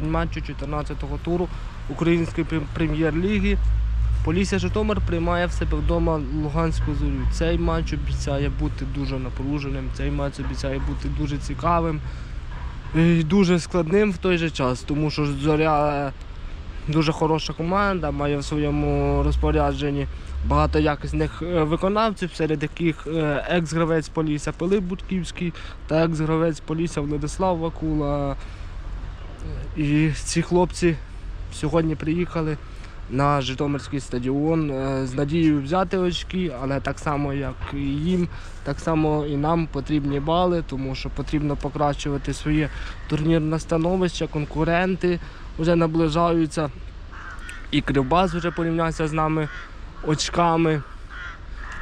день матчу 14-го туру Української прем'єр-ліги. Полісся Житомир приймає в себе вдома Луганську зорю. Цей матч обіцяє бути дуже напруженим, цей матч обіцяє бути дуже цікавим і дуже складним в той же час, тому що зоря дуже хороша команда, має в своєму розпорядженні багато якісних е, виконавців, серед яких е, екс-гравець Полісся Пилип Будківський та екс-гравець Полісся Владислав Вакула. І ці хлопці сьогодні приїхали на Житомирський стадіон е, з надією взяти очки, але так само, як і їм, так само і нам потрібні бали, тому що потрібно покращувати своє турнірне становище, конкуренти вже наближаються. І Кривбас вже порівнявся з нами очками.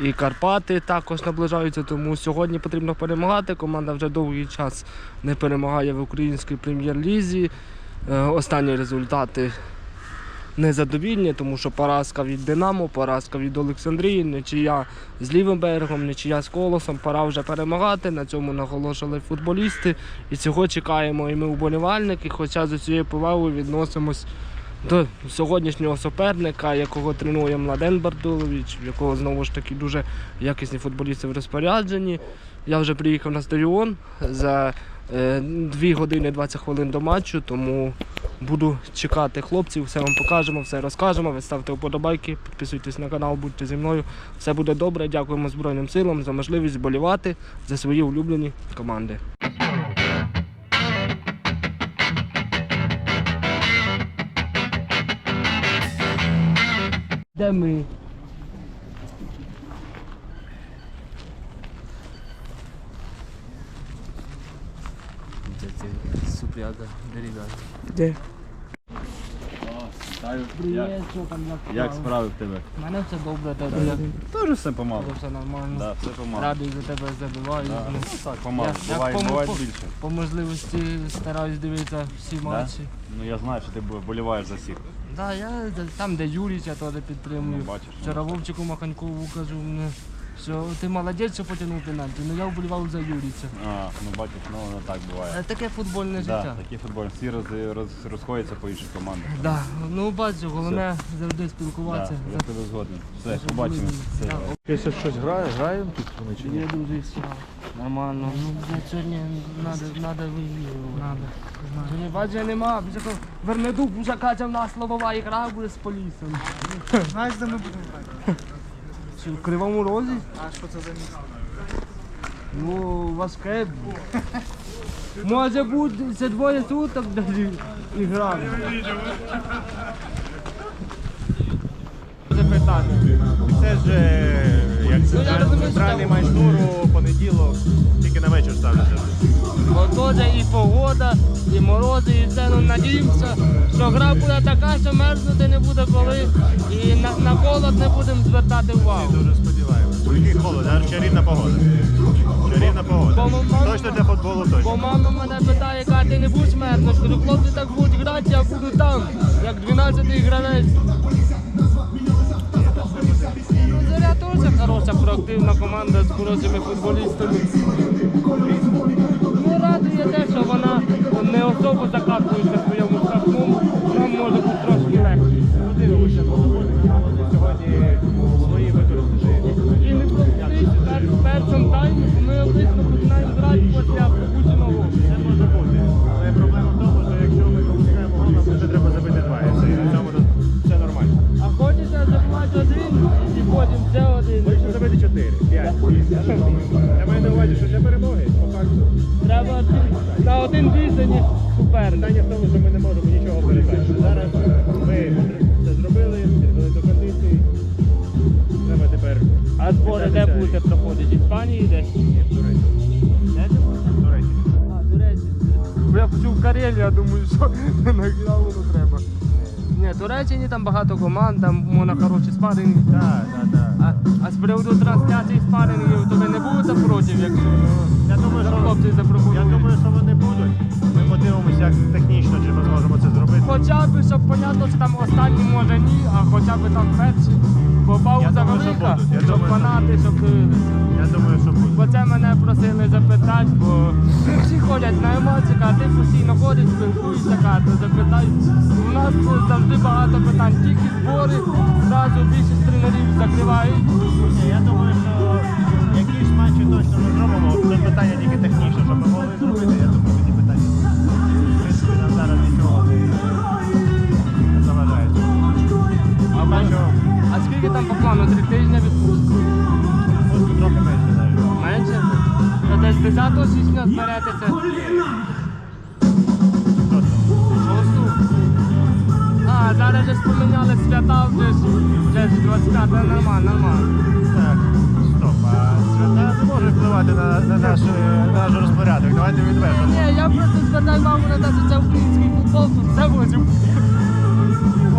І Карпати також наближаються, тому сьогодні потрібно перемагати. Команда вже довгий час не перемагає в українській прем'єр-лізі. Е, Останні результати незадовільні, тому що поразка від Динамо, поразка від Олександрії, нічия з Лівим берегом, нічия з колосом. Пора вже перемагати. На цьому наголошували футболісти. І цього чекаємо і ми вболівальники, хоча з усією повагою відносимось до сьогоднішнього суперника, якого тренує Младен Бартулович, в якого знову ж таки дуже якісні футболісти в розпорядженні. Я вже приїхав на стадіон за е, 2 години 20 хвилин до матчу, тому буду чекати хлопців, все вам покажемо, все розкажемо. Ви ставте вподобайки, підписуйтесь на канал, будьте зі мною. Все буде добре. Дякуємо Збройним силам за можливість болівати за свої улюблені команди. Де ми? Супряга, де ребята? Де? Привіт, що там як як справи? в тебе? У мене все добре, тебе як Теж все помалу. все нормально. Да, все помалу. Радий за тебе забиваю. Да. Ну, так, помалу. Я- Буває, як по- буває по- більше. По можливості стараюсь дивитися всі матчі. Ну я знаю, що ти боліваєш за всіх. Да, я де- там, де Юріч, я теж підтримую. Ну, бачиш. Вчора Вовчику Маханькову кажу, ну, що ти молодець, що потягнув пенальті. Ну я вболівав за Юріча. А, ну бачиш, ну воно так буває. Це таке футбольне Да, життя. такі футбольні. Всі роз, роз, розходяться по інших командах. Да. Ну бачу, головне завжди спілкуватися. Да, я тебе згоден. Все, побачимо. Все. Якщо щось грає, граємо тут вони чи ні? Я дуже сильно. Нормально. Ну, блядь, сьогодні надо, надо виігрувати. Надо. Сьогодні бачу, нема. Вже ко- Вернедуб вже каже, в нас лобова ігра буде з полісом. Знаєш, де ми будемо грати? Що, в Кривому Розі? А що це за місце? Ну, важке. Може бути, це двоє суток далі іграли. Запитання. Це ж е, як Ну, я розумію, що центральний там- погода, і морози, і все. Ну, надіємося, що гра буде така, що мерзнути не буде коли, і на, на холод не будемо звертати увагу. Дуже сподіваємося. Який холод, зараз чарівна погода. Чарівна погода. Бо Точно для футболу Бо мама мене питає, яка ти не будеш мерзнути. Кажу, хлопці так будуть грати, я буду там, як 12-й гравець. Зоря теж хороша, проактивна команда з хорошими футболістами. Радує те, що вона не особо закатується в своєму штрафному, нам може бути трошки легше. Подивимося, сьогодні свої використати. І не в першому таймі, ми питання в тому, що ми не можемо нічого передати. Зараз ми це зробили, підвели до кондиції. Треба тепер А збори де будете проходити? Іспанії десь? Ні, в Туреччині. Де? В Туреччині. А, до речі. Я почув Карелі, я думаю, що на не треба. Ні, Туреччині там багато команд, там можна хороші спаринги. Так, так, так. А, а з приводу трансляції спарингів, то ви не будете проти, якщо Я думаю, що хлопці я думаю, що вони як технічно, чи ми зможемо це зробити. Хоча б, щоб понятно, що там останні може ні, а хоча б там перші. бо пауза думаю, що велика, будуть. Я щоб думаю, що фанати, щоб дивилися. Я думаю, що буде. Бо це мене просили запитати, бо всі ходять на емоції, а ти постійно ходиш, спілкуєшся, каже, запитай. У нас тут завжди багато питань, тільки збори, зразу більшість тренерів закривають. Ні, Я думаю, що якісь матчі точно ми зробимо. Це питання тільки технічне, щоб ми могли зробити. Я думаю, А, а скільки там по плану? Три тижні відпустку? Трохи менше навіть. Менше? То десь 10 січня зберетеся. Шосту. А, зараз же ж поміняли свята, вже ж, вже ж 25, нормально, нормально. Так, стоп. А свята не може впливати на, на, наш, е, на наш розпорядок. Давайте відверто. Ні, я просто звертаю увагу на те, що це український футбол, тут все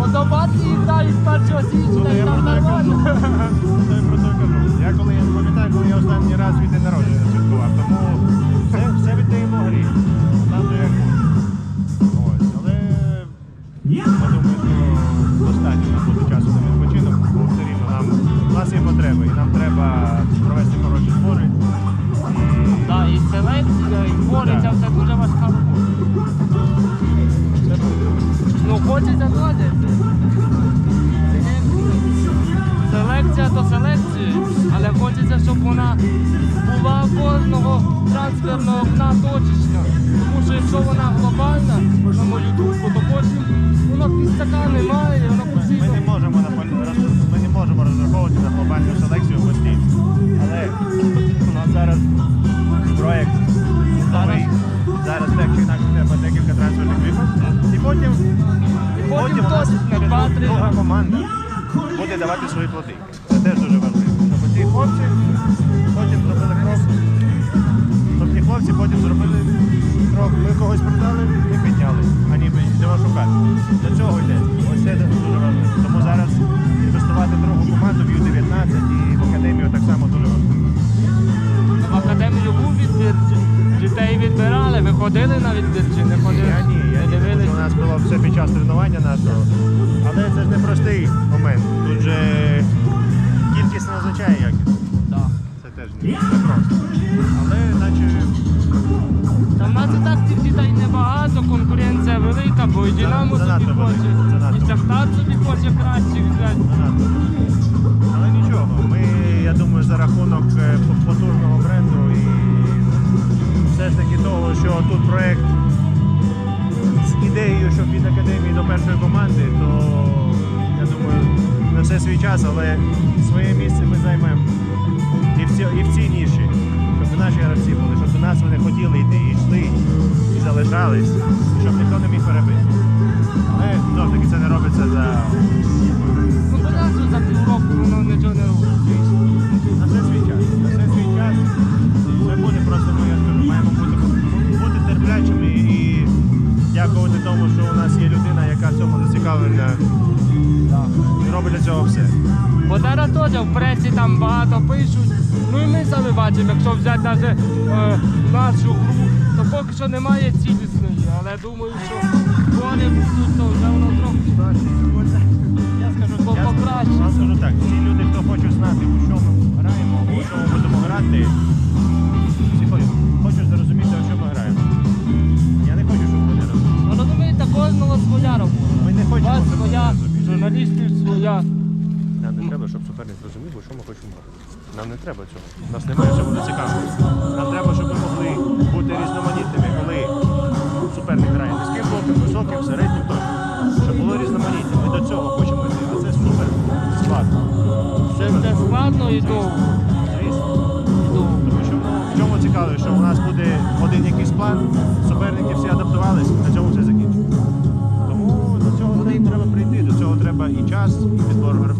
бути. Водобатки грають 1 січня, я там про те кажу. нормально. То я про це кажу. Я коли я пам'ятаю, коли я останній раз від день народження святкував, тому все, все віддаємо грі. Там же як. Ось, але я думаю, що достатньо нам буде часу на відпочинок, бо все рівно нам у нас є потреби, і нам треба провести хороші збори. І і селекція, і це все Хочеться теж. Селекція то селекція, але хочеться, щоб вона була кожного трансферного окна точечна. Тому що якщо вона глобальна, на мою думку, то потім воно підстака немає, і воно Ми не можемо на ми не можемо розраховувати на глобальну селекцію постійно. Але у нас зараз проєкт. Зараз так чи інакше треба декілька трансферних вікон. І потім, потім точно друга- команда буде давати свої плоди. Це теж дуже важливо. Щоб ці хлопці потім зробили крок. Щоб ті хлопці потім зробили крок. Ми когось продали, ми підняли, а ніби йдемо шукати. До цього йде. Ось це дуже важливо. Тому зараз інвестувати другу команду в Ю-19 і в академію так само дуже важливо. Дітей відбирали, ви ходили на відбір чи не ходили? Я ні, я не що у нас було все під час тренування нашого. Але це ж не простий момент. Тут же кількість не означає якість. Так. Це теж не, просто. Але наче Та в нас і так тих дітей небагато, конкуренція велика, бо і Динамо занадто собі велика, хоче, занадто і Шахтар собі хоче краще взяти. занадто. Але нічого. Ми, я думаю, за рахунок е, потужного бренду і все ж таки того, що тут проект з ідеєю, щоб від академії до першої команди, то я думаю, на все свій час, але своє місце ми займемо і в, ці- і в цій ніші, щоб наші гравці були, щоб до нас вони хотіли йти, і йшли, і залишались, і щоб ніхто не міг перебити. Але знову ж таки це не робиться за Ну, за півроку воно нічого не робить. Дякувати тому, що у нас є людина, яка в цьому зацікавлена і робить для цього все. Бо зараз теж в пресі там багато пишуть. Ну і ми самі бачимо, якщо взяти навіть е, нашу гру, то поки що немає цілісної. Але думаю, що вони будуть, то вже воно трохи. Я скажу, я покраще. скажу так, ті люди, хто хочуть знати, у що ми граємо, у що ми будемо грати, Вас своя, журналістів своя. Нам не треба, щоб суперник розумів, що ми хочемо. Нам не треба цього. Нас немає цього зацікавленості. Нам треба, щоб ми могли бути різноманітними, коли суперник грає низьким блоком, високим, середнім точно. Щоб було різноманіття. Ми до цього хочемо йти. А це супер складно. Це, це складно і довго. Звісно. І довго. Тому що ну, в чому цікаво, що у нас буде один якийсь план, час, підбор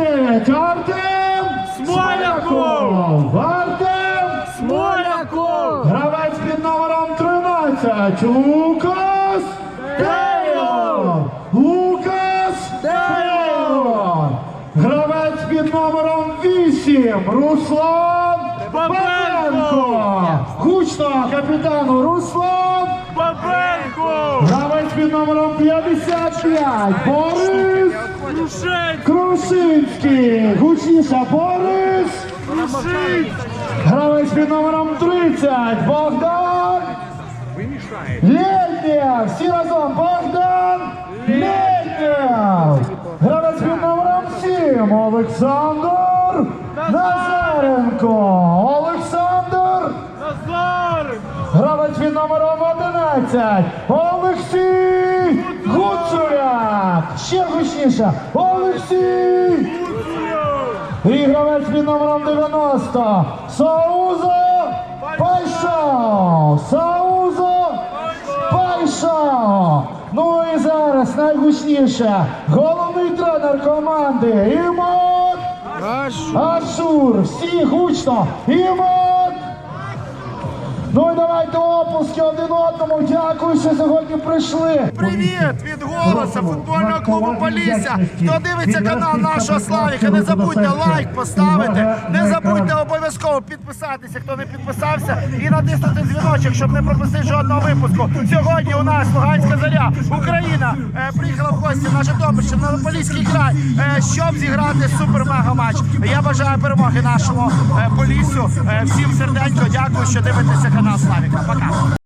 29. Артем Смоляков! Артем Смоляков! Гравець під номером 13. Лукас Тейлор! Лукас Тейлор! Гравець під номером 8. Руслан Бабенко! Гучно капітану Руслан Бабенко! Гравець під номером 55. Борис Крушинський! Гучніше Борис Крушинський! Гравець під номером 30. Богдан Лєднєв! Всі разом! Богдан Лєднєв! Гравець під номером 7. Олександр Назаренко! Олександр під номером 11. Олексій Гуцуляк! Ще гучніше! Олексій! І гравець під номером 90. Саузо Пайшов! Саузо Пайшов! Ну і зараз найгучніше. Головний тренер команди Імон Ашур. Всі гучно. Імон Ну і давайте оплески один одному. Дякую, що сьогодні прийшли. Привіт від голоса футбольного клубу Полісся. Хто дивиться канал нашого Славіка, не забудьте лайк поставити. Не забудьте обов'язково підписатися, хто не підписався, і натиснути дзвіночок, щоб не пропустити жодного випуску. Сьогодні у нас Луганська заря, Україна е, приїхала в гості на Житомирщину, на Поліський край, е, щоб зіграти супер-мега матч. Я бажаю перемоги нашому е, Поліссю. Всім серденько дякую, що дивитеся канал Славіка. Пока.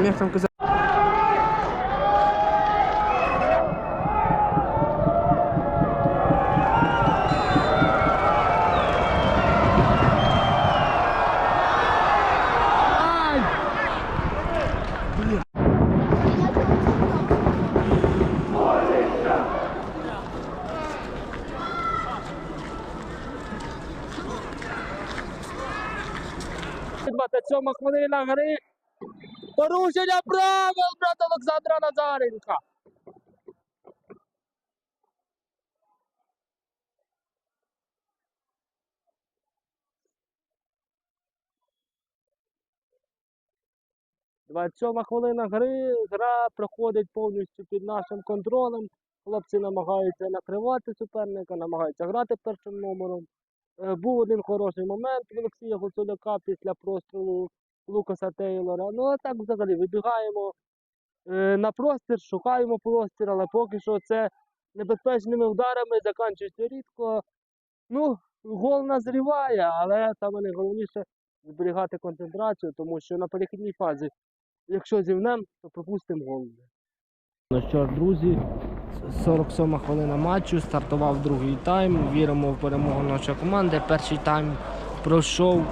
там, як там казав. Сьома хвилина гри Порушення правил брат Олександра Назаренка. Двадцять сьома хвилина гри, гра проходить повністю під нашим контролем. Хлопці намагаються накривати суперника, намагаються грати першим номером. Е, Був один хороший момент Олексія Гуцуляка після прострілу Лукаса Тейлора. Ну а так взагалі вибігаємо е, на простір, шукаємо простір, але поки що це небезпечними ударами закінчується рідко. Ну, гол назріває, але саме найголовніше зберігати концентрацію, тому що на перехідній фазі, якщо зівнем, то пропустимо гол. Ну що ж, друзі, 47 хвилина матчу, стартував другий тайм. Віримо в перемогу нашої команди. Перший тайм пройшов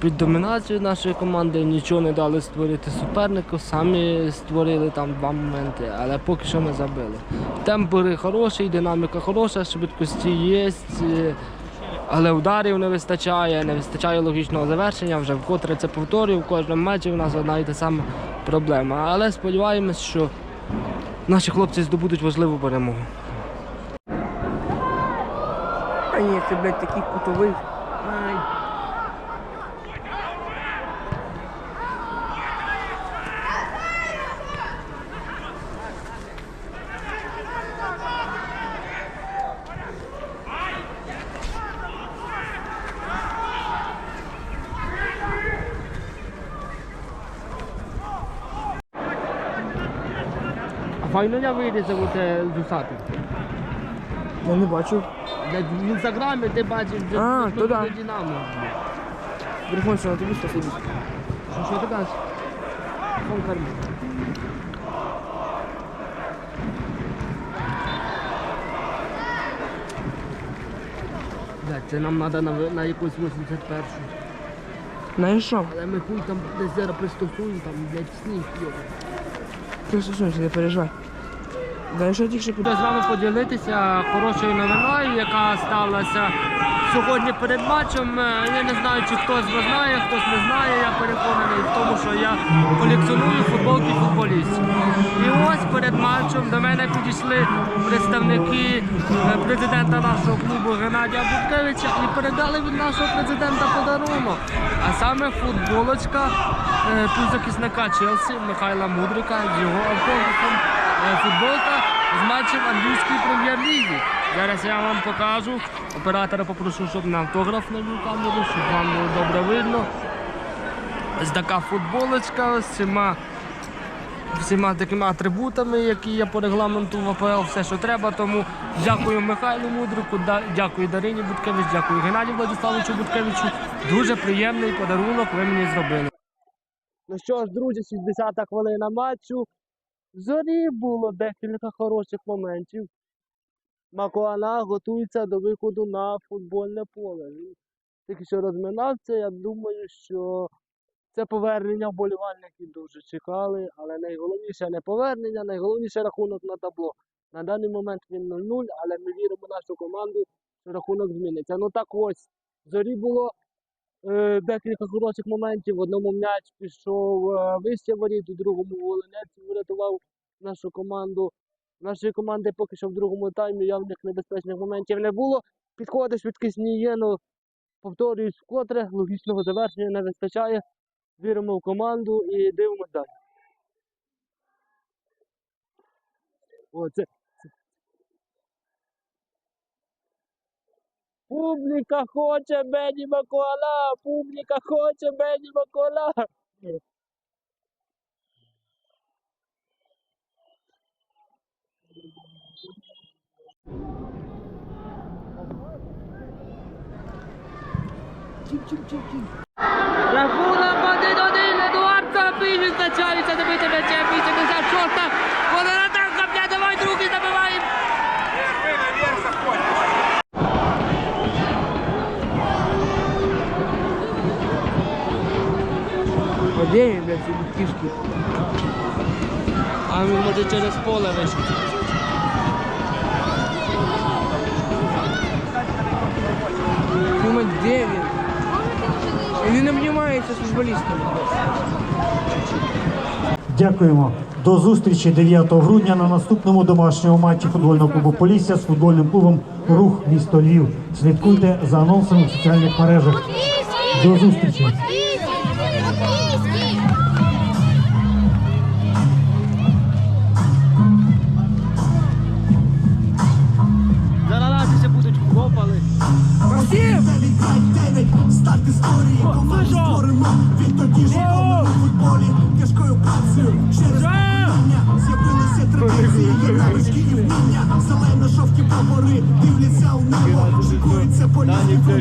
під домінацією нашої команди, нічого не дали створити супернику, самі створили там два моменти, але поки що не забили. Темп гри хороший, динаміка хороша, швидкості є, е, але ударів не вистачає, не вистачає логічного завершення. Вже вкотре це повторюю, в кожному матчі у нас одна і та сама проблема. Але сподіваємось, що наші хлопці здобудуть важливу перемогу. А ні, це, блядь, такий кутовий. Ай. А файно я вирізав оце з усати. Я не бачу. В інстаграмі ти бачиш, де А, то да. Динамо. Брехун, що на тобі що сидить. Що, що ти кажеш? Фон кармі. Блядь, це нам треба на, ви- на якусь 81-шу. Знаєш що? Але ми хуй там десь зараз пристосуємо, там, блядь, сніг його. Пристосуємося, не переживай. Що Хочу з вами поділитися хорошою новиною, яка сталася сьогодні перед матчем. Е, Я не знаю, чи хтось ви знає, хтось не знає. Я переконаний в тому, що я колекціоную футболки футболістів. І ось перед матчем до мене підійшли представники е, президента нашого клубу Геннадія Буткевича і передали від нашого президента подарунок. А саме футболочка е, півзахисника Челсі Михайла Мудрика з його автографом. Е, футболка з матчем англійської прем'єр-ліги. Зараз я вам покажу. Оператора попрошу, щоб на автограф навів камеру, щоб вам було добре видно. Ось така футболочка з всіма, всіма такими атрибутами, які є по регламенту в АПЛ, все, що треба. Тому дякую Михайлу Мудрику, дякую Дарині Буткевич, дякую Геннадію Владиславовичу Буткевичу. Дуже приємний подарунок ви мені зробили. Ну що ж, друзі, 60-та хвилина матчу. Зорі було декілька хороших моментів. Макуана готується до виходу на футбольне поле. Він тільки що розминався. Я думаю, що це повернення вболівальників дуже чекали, але найголовніше не повернення, найголовніше рахунок на табло. На даний момент він 0-0, але ми віримо в нашу команду, що рахунок зміниться. Ну так ось, зорі було декілька хороших моментів. В одному м'яч пішов е, вище воріт, у другому Волинець врятував нашу команду. Нашої команди поки що в другому таймі явних небезпечних моментів не було. Підходи швидкісні є, ну повторююсь вкотре, логічного завершення не вистачає. Віримо в команду і дивимося далі. О, Публіка хоче Бені Макуала! Публіка хоче Бені Макуала! Чим, чим, чим, чим. Рахунок 1-1, Едуард Сапіжин на чаві, це добити м'яча, 56-та, Він, блядь, ці кішки? А він може через поле вийшов. Думаю, де він? Він не обнімає являється футболістом. Дякуємо. До зустрічі 9 грудня на наступному домашньому матчі футбольного клубу Полісся з футбольним клубом Рух місто Львів. Слідкуйте за анонсами в соціальних мережах. До зустрічі. Старт історії. Команди створено Відтоді ж у футболі тяжкою працею. Через покоління з'явилися традиції, є навички і вміння. Зелено жовті прапори дивляться у небо. Шикується фронт,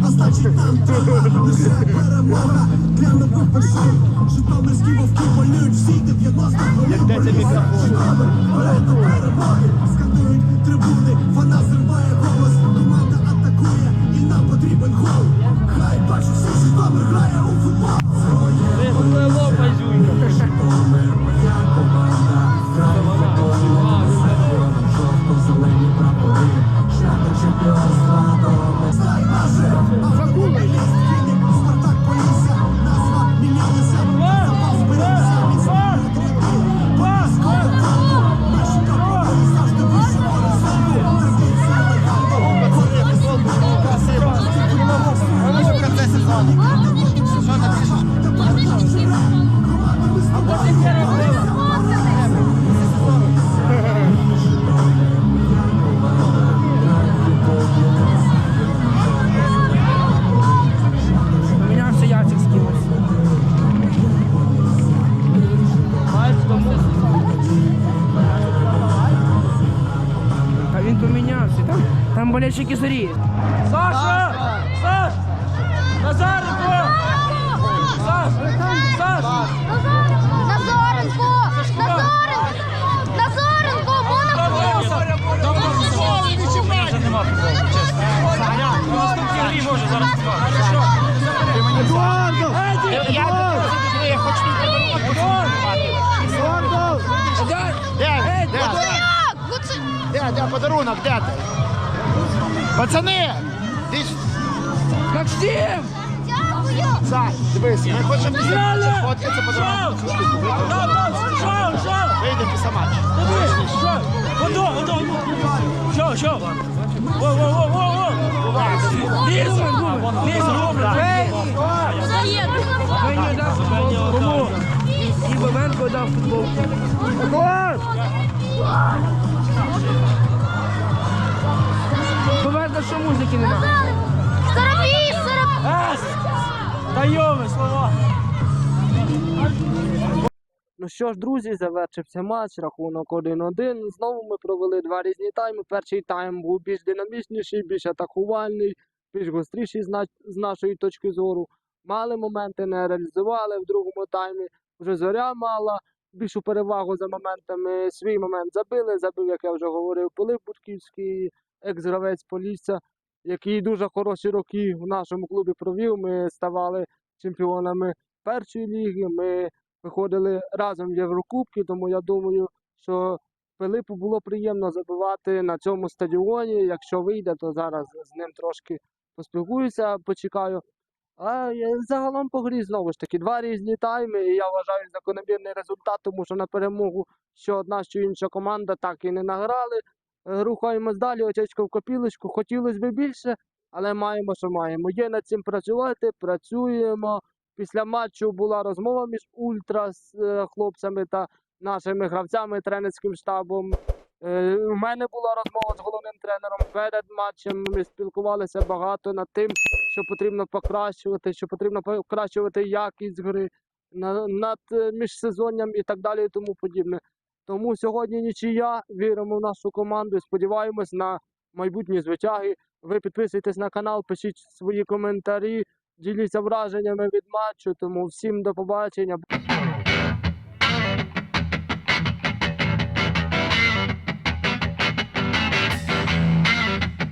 а значить нам треба Лише перемога для нових вершин Житомирські вовки полюють всі 90 хвилин. Житомир, вперед до перемоги. Скандують трибуни, вона зриває голос там болельщики зорі. Саша! Саш! Назаренко! Саш! Саш! Назаренко! Назаренко! Назаренко! Монако! Де? Де? Де? Де подарунок? Де ти? Пацани! Ж Максим! Дякую! Сань, дивись, ми хочемо після фоткатися подарунок. Вийдемо після матчу. Мені дав футболку. Кому? І Бабенко дав футболку. Поверно, що музики немає. Соробій! Соробій! Ну що ж, друзі, завершився матч, рахунок 1-1. Знову ми провели два різні тайми. Перший тайм був більш динамічніший, більш атакувальний, більш гостріший з, нашої точки зору. Мали моменти, не реалізували. В другому таймі вже зоря мала більшу перевагу за моментами. Свій момент забили. Забив, як я вже говорив, Пилип Будківський, екс-гравець Полісся, який дуже хороші роки в нашому клубі провів. Ми ставали чемпіонами першої ліги. Ми виходили разом в Єврокубки, тому я думаю, що Пилипу було приємно забивати на цьому стадіоні. Якщо вийде, то зараз з ним трошки поспілкуюся, почекаю. А загалом по грі знову ж таки два різні тайми. І я вважаю закономірний результат, тому що на перемогу що одна, що інша команда так і не награли. Е, Рухаємось далі, очечко в копілочку. Хотілося б більше, але маємо, що маємо. Є над цим працювати, працюємо. Після матчу була розмова між ультра з е, хлопцями та нашими гравцями, тренерським штабом. Е, У мене була розмова з головним тренером перед матчем. Ми спілкувалися багато над тим, що потрібно покращувати, що потрібно покращувати якість гри на- над міжсезонням і так далі, і тому подібне. Тому сьогодні нічия, віримо в нашу команду, і сподіваємось на майбутні звитяги. Ви підписуйтесь на канал, пишіть свої коментарі, діліться враженнями від матчу. Тому всім до побачення.